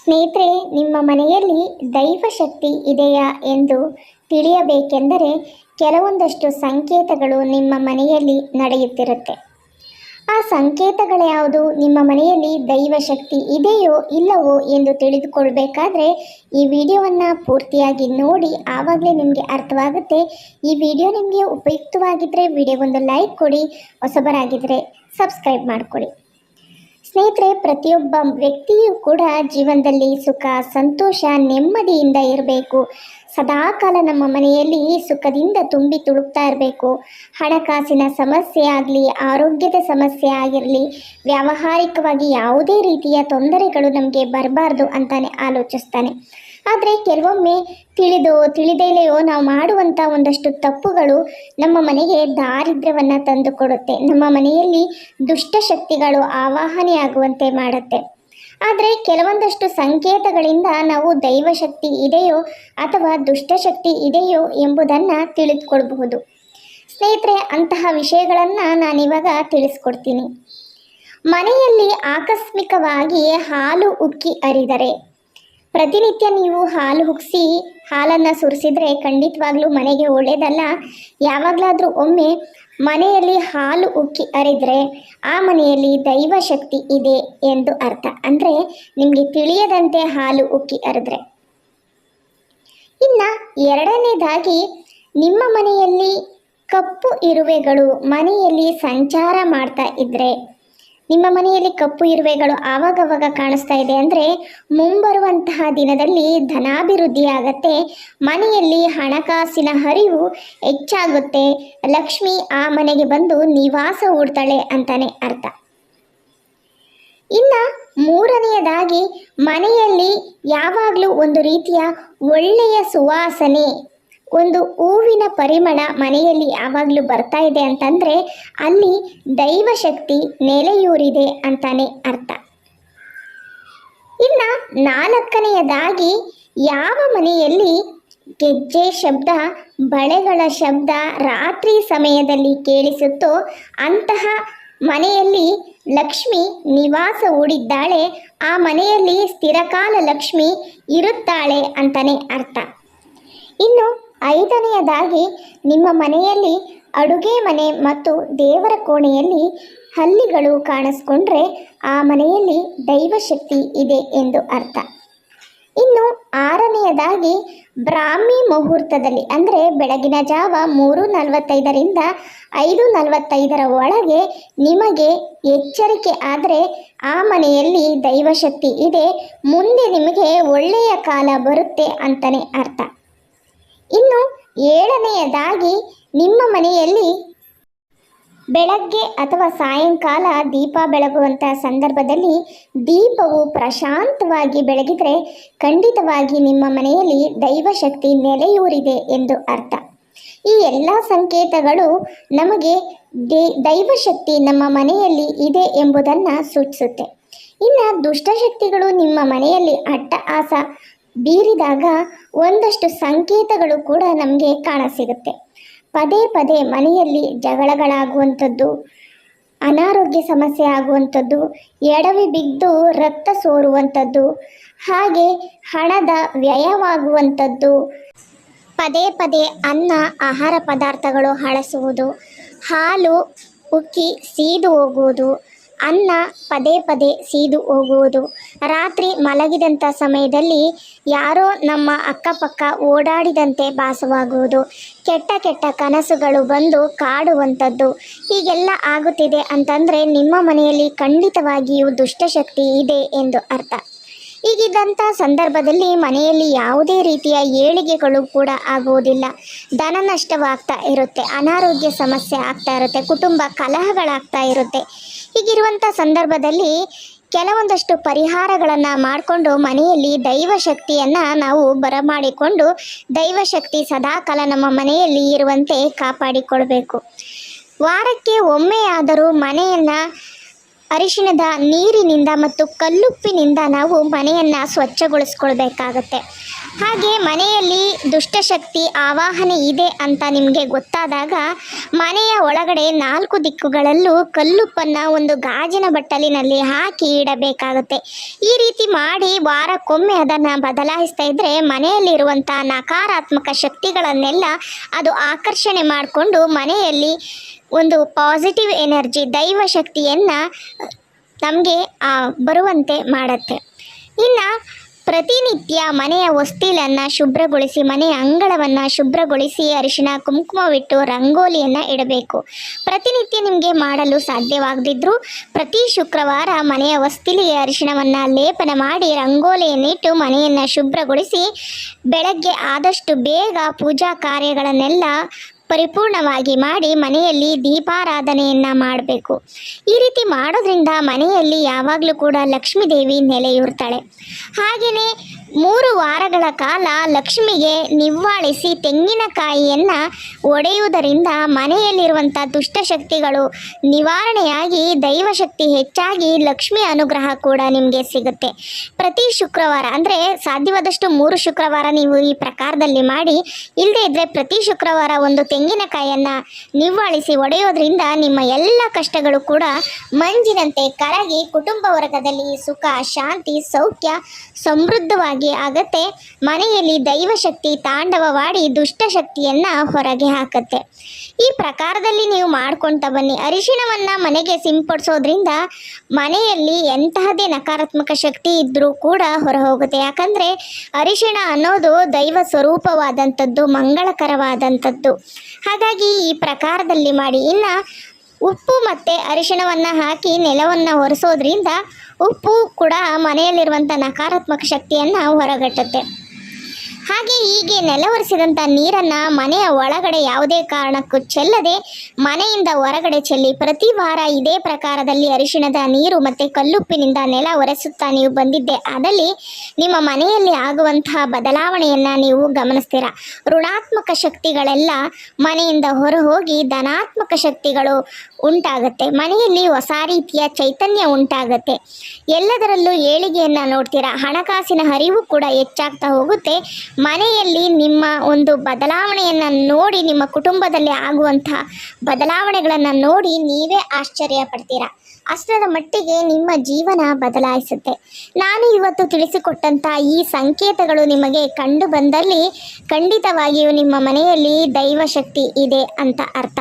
ಸ್ನೇಹಿತರೆ, ನಿಮ್ಮ ಮನೆಯಲ್ಲಿ ದೈವಶಕ್ತಿ ಇದೆಯಾ ಎಂದು ತಿಳಿಯಬೇಕೆಂದರೆ ಕೆಲವೊಂದಷ್ಟು ಸಂಕೇತಗಳು ನಿಮ್ಮ ಮನೆಯಲ್ಲಿ ನಡೆಯುತ್ತಿರುತ್ತೆ. ಆ ಸಂಕೇತಗಳ್ಯಾವುದು ನಿಮ್ಮ ಮನೆಯಲ್ಲಿ ದೈವಶಕ್ತಿ ಇದೆಯೋ ಇಲ್ಲವೋ ಎಂದು ತಿಳಿದುಕೊಳ್ಬೇಕಾದ್ರೆ ಈ ವಿಡಿಯೋವನ್ನು ಪೂರ್ತಿಯಾಗಿ ನೋಡಿ ಆವಾಗಲೇ ನಿಮಗೆ ಅರ್ಥವಾಗುತ್ತೆ. ಈ ವಿಡಿಯೋ ನಿಮಗೆ ಉಪಯುಕ್ತವಾಗಿದ್ದರೆ ವಿಡಿಯೋಗೊಂದು ಲೈಕ್ ಕೊಡಿ ಹೊಸಬರಾಗಿದ್ದರೆ ಸಬ್ಸ್ಕ್ರೈಬ್ ಮಾಡಿಕೊಡಿ. ಸ್ನೇಹಿತರೆ, ಪ್ರತಿಯೊಬ್ಬ ವ್ಯಕ್ತಿಯೂ ಕೂಡ ಜೀವನದಲ್ಲಿ ಸುಖ, ಸಂತೋಷ, ನೆಮ್ಮದಿಯಿಂದ ಇರಬೇಕು. ಸದಾಕಾಲ ನಮ್ಮ ಮನೆಯಲ್ಲಿ ಸುಖದಿಂದ ತುಂಬಿ ತುಳುಕ್ತಾ ಇರಬೇಕು. ಹಣಕಾಸಿನ ಸಮಸ್ಯೆ ಆಗಲಿ, ಆರೋಗ್ಯದ ಸಮಸ್ಯೆ ಆಗಿರಲಿ, ವ್ಯಾವಹಾರಿಕವಾಗಿ ಯಾವುದೇ ರೀತಿಯ ತೊಂದರೆಗಳು ನಮಗೆ ಬರಬಾರ್ದು ಅಂತಾನೆ ಆಲೋಚಿಸ್ತಾನೆ. ಆದರೆ ಕೆಲವೊಮ್ಮೆ ತಿಳಿದೋ ತಿಳಿದೇಲೆಯೋ ನಾವು ಮಾಡುವಂಥ ಒಂದಷ್ಟು ತಪ್ಪುಗಳು ನಮ್ಮ ಮನೆಗೆ ದಾರಿದ್ರ್ಯವನ್ನು ತಂದುಕೊಡುತ್ತೆ ನಮ್ಮ ಮನೆಯಲ್ಲಿ ದುಷ್ಟಶಕ್ತಿಗಳು ಆವಾಹನೆಯಾಗುವಂತೆ ಮಾಡುತ್ತೆ. ಆದರೆ ಕೆಲವೊಂದಷ್ಟು ಸಂಕೇತಗಳಿಂದ ನಾವು ದೈವಶಕ್ತಿ ಇದೆಯೋ ಅಥವಾ ದುಷ್ಟಶಕ್ತಿ ಇದೆಯೋ ಎಂಬುದನ್ನು ತಿಳಿದುಕೊಳ್ಬಹುದು. ಸ್ನೇಹಿತರೆ, ಅಂತಹ ವಿಷಯಗಳನ್ನು ನಾನಿವಾಗ ತಿಳಿಸ್ಕೊಡ್ತೀನಿ. ಮನೆಯಲ್ಲಿ ಆಕಸ್ಮಿಕವಾಗಿ ಹಾಲು ಉಕ್ಕಿ ಹರಿದರೆ ಪ್ರತಿನಿತ್ಯ ನೀವು ಹಾಲು ಉಕ್ಸಿ ಹಾಲನ್ನು ಸುರಿಸಿದ್ರೆ ಖಂಡಿತವಾಗ್ಲೂ ಮನೆಗೆ ಒಳ್ಳೆಯದಲ್ಲ ಯಾವಾಗಲಾದರೂ ಒಮ್ಮೆ ಮನೆಯಲ್ಲಿ ಹಾಲು ಉಕ್ಕಿ ಅರೆದ್ರೆ ಆ ಮನೆಯಲ್ಲಿ ದೈವ ಶಕ್ತಿ ಇದೆ ಎಂದು ಅರ್ಥ. ಅಂದರೆ ನಿಮಗೆ ತಿಳಿಯದಂತೆ ಹಾಲು ಉಕ್ಕಿ ಅರಿದ್ರೆ. ಇನ್ನು ಎರಡನೇದಾಗಿ ನಿಮ್ಮ ಮನೆಯಲ್ಲಿ ಕಪ್ಪು ಇರುವೆಗಳು ಮನೆಯಲ್ಲಿ ಸಂಚಾರ ಮಾಡ್ತಾ ಇದ್ದರೆ ನಿಮ್ಮ ಮನೆಯಲ್ಲಿ ಕಪ್ಪು ಇರುವೆಗಳು ಆವಾಗವಾಗ ಕಾಣಿಸ್ತಾ ಇದೆ ಅಂದರೆ ಮುಂಬರುವಂತಹ ದಿನದಲ್ಲಿ ಧನಾಭಿವೃದ್ಧಿ ಆಗತ್ತೆ. ಮನೆಯಲ್ಲಿ ಹಣಕಾಸಿನ ಹರಿವು ಹೆಚ್ಚಾಗುತ್ತೆ. ಲಕ್ಷ್ಮಿ ಆ ಮನೆಗೆ ಬಂದು ನಿವಾಸ ಹೂಡ್ತಾಳೆ ಅಂತಾನೆ ಅರ್ಥ. ಇನ್ನು ಮೂರನೆಯದಾಗಿ ಮನೆಯಲ್ಲಿ ಯಾವಾಗಲೂ ಒಂದು ರೀತಿಯ ಒಳ್ಳೆಯ ಸುವಾಸನೆ ಒಂದು ಹೂವಿನ ಪರಿಮಳ ಮನೆಯಲ್ಲಿ ಯಾವಾಗಲೂ ಬರ್ತಾ ಇದೆ ಅಂತಂದರೆ ಅಲ್ಲಿ ದೈವಶಕ್ತಿ ನೆಲೆಯೂರಿದೆ ಅಂತಾನೆ ಅರ್ಥ. ಇನ್ನು ನಾಲ್ಕನೆಯದಾಗಿ ಯಾವ ಮನೆಯಲ್ಲಿ ಗೆಜ್ಜೆ ಶಬ್ದ, ಬಳೆಗಳ ಶಬ್ದ ರಾತ್ರಿ ಸಮಯದಲ್ಲಿ ಕೇಳಿಸುತ್ತೋ ಅಂತಹ ಮನೆಯಲ್ಲಿ ಲಕ್ಷ್ಮಿ ನಿವಾಸ ಹೂಡಿದ್ದಾಳೆ, ಆ ಮನೆಯಲ್ಲಿ ಸ್ಥಿರಕಾಲ ಲಕ್ಷ್ಮಿ ಇರುತ್ತಾಳೆ ಅಂತಲೇ ಅರ್ಥ. ಇನ್ನು ಐದನೆಯದಾಗಿ, ನಿಮ್ಮ ಮನೆಯಲ್ಲಿ ಅಡುಗೆ ಮನೆ ಮತ್ತು ದೇವರ ಕೋಣೆಯಲ್ಲಿ ಹಲ್ಲಿಗಳು ಕಾಣಿಸ್ಕೊಂಡ್ರೆ ಆ ಮನೆಯಲ್ಲಿ ದೈವಶಕ್ತಿ ಇದೆ ಎಂದು ಅರ್ಥ. ಇನ್ನು ಆರನೆಯದಾಗಿ, ಬ್ರಾಹ್ಮಿ ಮುಹೂರ್ತದಲ್ಲಿ, ಅಂದರೆ ಬೆಳಗಿನ ಜಾವ ಮೂರು ನಲವತ್ತೈದರಿಂದ ಐದು ನಲವತ್ತೈದರ ಒಳಗೆ ನಿಮಗೆ ಎಚ್ಚರಿಕೆ ಆದರೆ ಆ ಮನೆಯಲ್ಲಿ ದೈವಶಕ್ತಿ ಇದೆ, ಮುಂದೆ ನಿಮಗೆ ಒಳ್ಳೆಯ ಕಾಲ ಬರುತ್ತೆ ಅಂತಲೇ ಅರ್ಥ. ಇನ್ನು ಏಳನೆಯದಾಗಿ ನಿಮ್ಮ ಮನೆಯಲ್ಲಿ ಬೆಳಗ್ಗೆ ಅಥವಾ ಸಾಯಂಕಾಲ ದೀಪ ಬೆಳಗುವಂಥ ಸಂದರ್ಭದಲ್ಲಿ ದೀಪವು ಪ್ರಶಾಂತವಾಗಿ ಬೆಳಗಿದರೆ ಖಂಡಿತವಾಗಿ ನಿಮ್ಮ ಮನೆಯಲ್ಲಿ ದೈವಶಕ್ತಿ ನೆಲೆಯೂರಿದೆ ಎಂದು ಅರ್ಥ. ಈ ಎಲ್ಲ ಸಂಕೇತಗಳು ನಮಗೆ ದೇ ದೈವಶಕ್ತಿ ನಮ್ಮ ಮನೆಯಲ್ಲಿ ಇದೆ ಎಂಬುದನ್ನು ಸೂಚಿಸುತ್ತೆ. ಇನ್ನು ದುಷ್ಟಶಕ್ತಿಗಳು ನಿಮ್ಮ ಮನೆಯಲ್ಲಿ ಅಟ್ಟಹಾಸ ಬೀರಿದಾಗ ಒಂದಷ್ಟು ಸಂಕೇತಗಳು ಕೂಡ ನಮಗೆ ಕಾಣಸಿಗುತ್ತೆ. ಪದೇ ಪದೇ ಮನೆಯಲ್ಲಿ ಜಗಳಗಳಾಗುವಂಥದ್ದು, ಅನಾರೋಗ್ಯ ಸಮಸ್ಯೆ ಆಗುವಂಥದ್ದು, ಎಡವಿ ಬಿದ್ದು ರಕ್ತ ಸೋರುವಂಥದ್ದು, ಹಾಗೆ ಹಣದ ವ್ಯಯವಾಗುವಂಥದ್ದು. ಪದೇ ಪದೇ ಅನ್ನ, ಆಹಾರ ಪದಾರ್ಥಗಳು ಹಳಸುವುದು ಹಾಲು ಉಕ್ಕಿ ಸೀದು ಹೋಗುವುದು ಅನ್ನ ಪದೇ ಪದೇ ಸೀದು ಹೋಗುವುದು. ರಾತ್ರಿ ಮಲಗಿದಂಥ ಸಮಯದಲ್ಲಿ ಯಾರೋ ನಮ್ಮ ಅಕ್ಕಪಕ್ಕ ಓಡಾಡಿದಂತೆ ಭಾಸವಾಗುವುದು. ಕೆಟ್ಟ ಕೆಟ್ಟ ಕನಸುಗಳು ಬಂದು ಕಾಡುವಂಥದ್ದು. ಹೀಗೆಲ್ಲ ಆಗುತ್ತಿದೆ ಅಂತಂದರೆ ನಿಮ್ಮ ಮನೆಯಲ್ಲಿ ಖಂಡಿತವಾಗಿಯೂ ದುಷ್ಟಶಕ್ತಿ ಇದೆ ಎಂದು ಅರ್ಥ. ಈಗಿದ್ದಂಥ ಸಂದರ್ಭದಲ್ಲಿ ಮನೆಯಲ್ಲಿ ಯಾವುದೇ ರೀತಿಯ ಏಳಿಗೆಗಳು ಕೂಡ ಆಗುವುದಿಲ್ಲ. ಧನ ನಷ್ಟವಾಗ್ತಾ ಇರುತ್ತೆ, ಅನಾರೋಗ್ಯ ಸಮಸ್ಯೆ ಆಗ್ತಾ ಇರುತ್ತೆ, ಕುಟುಂಬ ಕಲಹಗಳಾಗ್ತಾ ಇರುತ್ತೆ. ಹೀಗಿರುವಂಥ ಸಂದರ್ಭದಲ್ಲಿ ಕೆಲವೊಂದಷ್ಟು ಪರಿಹಾರಗಳನ್ನು ಮಾಡಿಕೊಂಡು ಮನೆಯಲ್ಲಿ ದೈವಶಕ್ತಿಯನ್ನು ನಾವು ಬರಮಾಡಿಕೊಂಡು ದೈವಶಕ್ತಿ ಸದಾಕಾಲ ನಮ್ಮ ಮನೆಯಲ್ಲಿ ಇರುವಂತೆ ಕಾಪಾಡಿಕೊಳ್ಬೇಕು. ವಾರಕ್ಕೆ ಒಮ್ಮೆಯಾದರೂ ಮನೆಯನ್ನು ಅರಿಶಿಣದ ನೀರಿನಿಂದ ಮತ್ತು ಕಲ್ಲುಪ್ಪಿನಿಂದ ನಾವು ಮನೆಯನ್ನು ಸ್ವಚ್ಛಗೊಳಿಸ್ಕೊಳ್ಬೇಕಾಗತ್ತೆ. ಹಾಗೆ ಮನೆಯಲ್ಲಿ ದುಷ್ಟಶಕ್ತಿ ಆವಾಹನೆ ಇದೆ ಅಂತ ನಿಮಗೆ ಗೊತ್ತಾದಾಗ ಮನೆಯ ಒಳಗಡೆ ನಾಲ್ಕು ದಿಕ್ಕುಗಳಲ್ಲೂ ಕಲ್ಲುಪ್ಪನ್ನು ಒಂದು ಗಾಜಿನ ಬಟ್ಟಲಿನಲ್ಲಿ ಹಾಕಿ ಇಡಬೇಕಾಗುತ್ತೆ. ಈ ರೀತಿ ಮಾಡಿ ವಾರಕ್ಕೊಮ್ಮೆ ಅದನ್ನು ಬದಲಾಯಿಸ್ತಾ ಇದ್ದರೆ ಮನೆಯಲ್ಲಿರುವಂಥ ನಕಾರಾತ್ಮಕ ಶಕ್ತಿಗಳನ್ನೆಲ್ಲ ಅದು ಆಕರ್ಷಣೆ ಮಾಡಿಕೊಂಡು ಮನೆಯಲ್ಲಿ ಒಂದು ಪಾಸಿಟಿವ್ ಎನರ್ಜಿ, ದೈವ ಶಕ್ತಿಯನ್ನು ನಮಗೆ ಬರುವಂತೆ ಮಾಡುತ್ತೆ. ಇನ್ನು ಪ್ರತಿನಿತ್ಯ ಮನೆಯ ಹೊಸ್ತಿಲನ್ನು ಶುಭ್ರಗೊಳಿಸಿ ಮನೆಯ ಅಂಗಳವನ್ನು ಶುಭ್ರಗೊಳಿಸಿ ಅರಿಶಿಣ, ಕುಂಕುಮವಿಟ್ಟು ರಂಗೋಲಿಯನ್ನು ಇಡಬೇಕು. ಪ್ರತಿನಿತ್ಯ ನಿಮಗೆ ಮಾಡಲು ಸಾಧ್ಯವಾಗದಿದ್ದರೂ ಪ್ರತಿ ಶುಕ್ರವಾರ ಮನೆಯ ಹೊಸ್ತಿಲಿಗೆ ಅರಿಶಿಣವನ್ನು ಲೇಪನ ಮಾಡಿ ರಂಗೋಲಿಯನ್ನಿಟ್ಟು ಮನೆಯನ್ನು ಶುಭ್ರಗೊಳಿಸಿ, ಬೆಳಗ್ಗೆ ಆದಷ್ಟು ಬೇಗ ಪೂಜಾ ಕಾರ್ಯಗಳನ್ನೆಲ್ಲ ಪರಿಪೂರ್ಣವಾಗಿ ಮಾಡಿ ಮನೆಯಲ್ಲಿ ದೀಪಾರಾಧನೆಯನ್ನು ಮಾಡಬೇಕು. ಈ ರೀತಿ ಮಾಡೋದ್ರಿಂದ ಮನೆಯಲ್ಲಿ ಯಾವಾಗಲೂ ಕೂಡ ಲಕ್ಷ್ಮೀ ದೇವಿ ನೆಲೆಯೂರ್ತಾಳೆ. ಹಾಗೆಯೇ ಮೂರು ವಾರಗಳ ಕಾಲ ಲಕ್ಷ್ಮಿಗೆ ನಿವ್ವಾಳಿಸಿ ತೆಂಗಿನಕಾಯಿಯನ್ನು ಒಡೆಯುವುದರಿಂದ ಮನೆಯಲ್ಲಿರುವಂಥ ದುಷ್ಟಶಕ್ತಿಗಳು ನಿವಾರಣೆಯಾಗಿ ದೈವಶಕ್ತಿ ಹೆಚ್ಚಾಗಿ ಲಕ್ಷ್ಮಿ ಅನುಗ್ರಹ ಕೂಡ ನಿಮಗೆ ಸಿಗುತ್ತೆ. ಪ್ರತಿ ಶುಕ್ರವಾರ ಅಂದರೆ ಸಾಧ್ಯವಾದಷ್ಟು ಮೂರು ಶುಕ್ರವಾರ ನೀವು ಈ ಪ್ರಕಾರದಲ್ಲಿ ಮಾಡಿ ಇಲ್ಲದೇ ಇದ್ದರೆ ಪ್ರತಿ ಶುಕ್ರವಾರ ಒಂದು ತೆಂಗಿನಕಾಯಿಯನ್ನು ನಿವ್ವಾಳಿಸಿ ಒಡೆಯೋದ್ರಿಂದ ನಿಮ್ಮ ಎಲ್ಲ ಕಷ್ಟಗಳು ಕೂಡ ಮಂಜಿನಂತೆ ಕರಗಿ ಕುಟುಂಬ ವರ್ಗದಲ್ಲಿ ಸುಖ, ಶಾಂತಿ, ಸೌಖ್ಯ, ಸಮೃದ್ಧವಾಗಿ ಆಗತ್ತೆ. ಮನೆಯಲ್ಲಿ ದೈವಶಕ್ತಿ ತಾಂಡವವಾಡಿ ದುಷ್ಟಶಕ್ತಿಯನ್ನು ಹೊರಗೆ ಹಾಕತ್ತೆ. ಈ ಪ್ರಕಾರದಲ್ಲಿ ನೀವು ಮಾಡ್ಕೊಳ್ತಾ ಬನ್ನಿ. ಅರಿಶಿಣವನ್ನು ಮನೆಗೆ ಸಿಂಪಡಿಸೋದ್ರಿಂದ ಮನೆಯಲ್ಲಿ ಎಂತಹದೇ ನಕಾರಾತ್ಮಕ ಶಕ್ತಿ ಇದ್ದರೂ ಕೂಡ ಹೊರ ಹೋಗುತ್ತೆ ಯಾಕಂದರೆ ಅರಿಶಿಣ ಅನ್ನೋದು ದೈವ ಸ್ವರೂಪವಾದಂಥದ್ದು, ಮಂಗಳಕರವಾದಂಥದ್ದು. ಹಾಗಾಗಿ ಈ ಪ್ರಕಾರದಲ್ಲಿ ಮಾಡಿ. ಇನ್ನು ಉಪ್ಪು ಮತ್ತು ಅರಿಶಿಣವನ್ನು ಹಾಕಿ ನೆಲವನ್ನು ಒರೆಸೋದ್ರಿಂದ ಉಪ್ಪು ಕೂಡ ಮನೆಯಲ್ಲಿರುವಂಥ ನಕಾರಾತ್ಮಕ ಶಕ್ತಿಯನ್ನು ಹೊರಗಟ್ಟುತ್ತೆ. ಹಾಗೆ ಹೀಗೆ ನೆಲವರಿಸಿದಂಥ ನೀರನ್ನು ಮನೆಯ ಒಳಗಡೆ ಯಾವುದೇ ಕಾರಣಕ್ಕೂ ಚೆಲ್ಲದೆ ಮನೆಯಿಂದ ಹೊರಗಡೆ ಚೆಲ್ಲಿ ಪ್ರತಿ ವಾರ ಇದೇ ಪ್ರಕಾರದಲ್ಲಿ ಅರಿಶಿಣದ ನೀರು ಮತ್ತು ಕಲ್ಲುಪ್ಪಿನಿಂದ ನೆಲ ಒರೆಸುತ್ತಾ ನೀವು ಬಂದಿದ್ದೆ. ಆದಲ್ಲಿ ನಿಮ್ಮ ಮನೆಯಲ್ಲಿ ಆಗುವಂತಹ ಬದಲಾವಣೆಯನ್ನು ನೀವು ಗಮನಿಸ್ತೀರಾ. ಋಣಾತ್ಮಕ ಶಕ್ತಿಗಳೆಲ್ಲ ಮನೆಯಿಂದ ಹೊರ ಹೋಗಿ ಧನಾತ್ಮಕ ಶಕ್ತಿಗಳು ಉಂಟಾಗುತ್ತೆ. ಮನೆಯಲ್ಲಿ ಹೊಸ ರೀತಿಯ ಚೈತನ್ಯ ಉಂಟಾಗುತ್ತೆ. ಎಲ್ಲದರಲ್ಲೂ ಏಳಿಗೆಯನ್ನು ನೋಡ್ತೀರಾ. ಹಣಕಾಸಿನ ಹರಿವು ಕೂಡ ಹೆಚ್ಚಾಗ್ತಾ ಹೋಗುತ್ತೆ. ಮನೆಯಲ್ಲಿ ನಿಮ್ಮ ಒಂದು ಬದಲಾವಣೆಯನ್ನು ನೋಡಿ ನಿಮ್ಮ ಕುಟುಂಬದಲ್ಲಿ ಆಗುವಂಥ ಬದಲಾವಣೆಗಳನ್ನು ನೋಡಿ ನೀವೇ ಆಶ್ಚರ್ಯ ಪಡ್ತೀರಾ? ಅಷ್ಟರ ಮಟ್ಟಿಗೆ ನಿಮ್ಮ ಜೀವನ ಬದಲಾಯಿಸುತ್ತೆ. ನಾನು ಇವತ್ತು ತಿಳಿಸಿಕೊಟ್ಟಂಥ ಈ ಸಂಕೇತಗಳು ನಿಮಗೆ ಕಂಡು ಬಂದಲ್ಲಿ ಖಂಡಿತವಾಗಿಯೂ ನಿಮ್ಮ ಮನೆಯಲ್ಲಿ ದೈವಶಕ್ತಿ ಇದೆ ಅಂತ ಅರ್ಥ.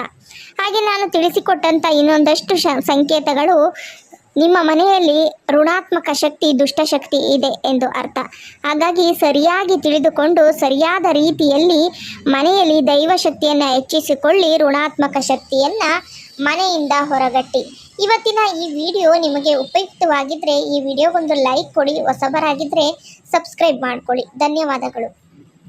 ಹಾಗೆ ನಾನು ತಿಳಿಸಿಕೊಟ್ಟಂಥ ಇನ್ನೊಂದಷ್ಟು ಸಂಕೇತಗಳು ನಿಮ್ಮ ಮನೆಯಲ್ಲಿ ಋಣಾತ್ಮಕ ಶಕ್ತಿ ದುಷ್ಟಶಕ್ತಿ ಇದೆ ಎಂದು ಅರ್ಥ. ಹಾಗಾಗಿ ಸರಿಯಾಗಿ ತಿಳಿದುಕೊಂಡು ಸರಿಯಾದ ರೀತಿಯಲ್ಲಿ ಮನೆಯಲ್ಲಿ ದೈವಶಕ್ತಿಯನ್ನು ಹೆಚ್ಚಿಸಿಕೊಳ್ಳಿ, ಋಣಾತ್ಮಕ ಶಕ್ತಿಯನ್ನು ಮನೆಯಿಂದ ಹೊರಗಟ್ಟಿ. ಇವತ್ತಿನ ಈ ವಿಡಿಯೋ ನಿಮಗೆ ಉಪಯುಕ್ತವಾಗಿದ್ದರೆ ಈ ವಿಡಿಯೋಗೊಂದು ಲೈಕ್ ಕೊಡಿ ಹೊಸಬರಾಗಿದ್ದರೆ ಸಬ್ಸ್ಕ್ರೈಬ್ ಮಾಡಿಕೊಳ್ಳಿ. ಧನ್ಯವಾದಗಳು.